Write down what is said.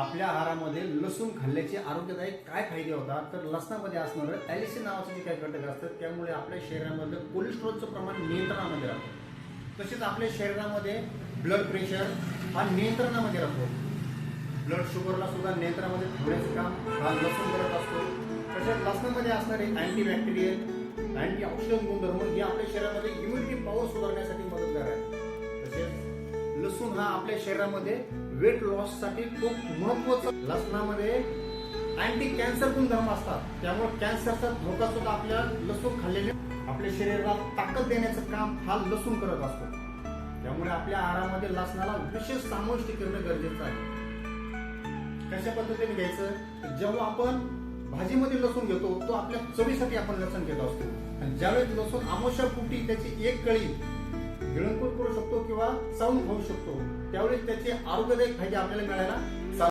आपल्या आहारामध्ये लसूण खाल्ल्याचे आरोग्यदायक काय फायदे होतात? तर लसणामध्ये असणारं ॲलिसिन नावाचे जे काही घटक असतात त्यामुळे आपल्या शरीरामध्ये कोलेस्ट्रॉलचं प्रमाण नियंत्रणामध्ये राहतं. तसेच आपल्या शरीरामध्ये ब्लड प्रेशर हा नियंत्रणामध्ये राहतो. ब्लड शुगरला सुद्धा नियंत्रणामध्ये ठेवण्याचं काम हा लसूण करत असतो. तसेच लसणामध्ये असणारे अँटीबॅक्टेरियल अँटी ऑक्सिडंट गुणधर्म हे आपल्या शरीरामध्ये इम्युनिटी पॉवर सुधारण्यास लसूण हा आपल्या शरीरामध्ये वेट लॉससाठी खूप महत्वाचं लसणामध्ये अँटी कॅन्सर गुणधर्म असतात. त्यामुळे कॅन्सरचा धोका सुद्धा आपल्या लसूण खाल्लेले आपल्या शरीराला ताकद देण्याचं काम हा लसूण करत असतो. त्यामुळे आपल्या आहारामध्ये लसणाला विशेष समाविष्ट करणं गरजेचं आहे. कशा पद्धतीने घ्यायचं? जेव्हा आपण भाजीमध्ये लसूण घेतो तो आपल्या चवीसाठी आपण लसूण घेत असतो. आणि ज्यावेळेस लसूण आमोशा पोटी त्याची एक कळी किंवा साऊंड होऊ शकतो. त्यावेळेस त्याचे आरोग्यदायक फायदे आपल्याला मिळायला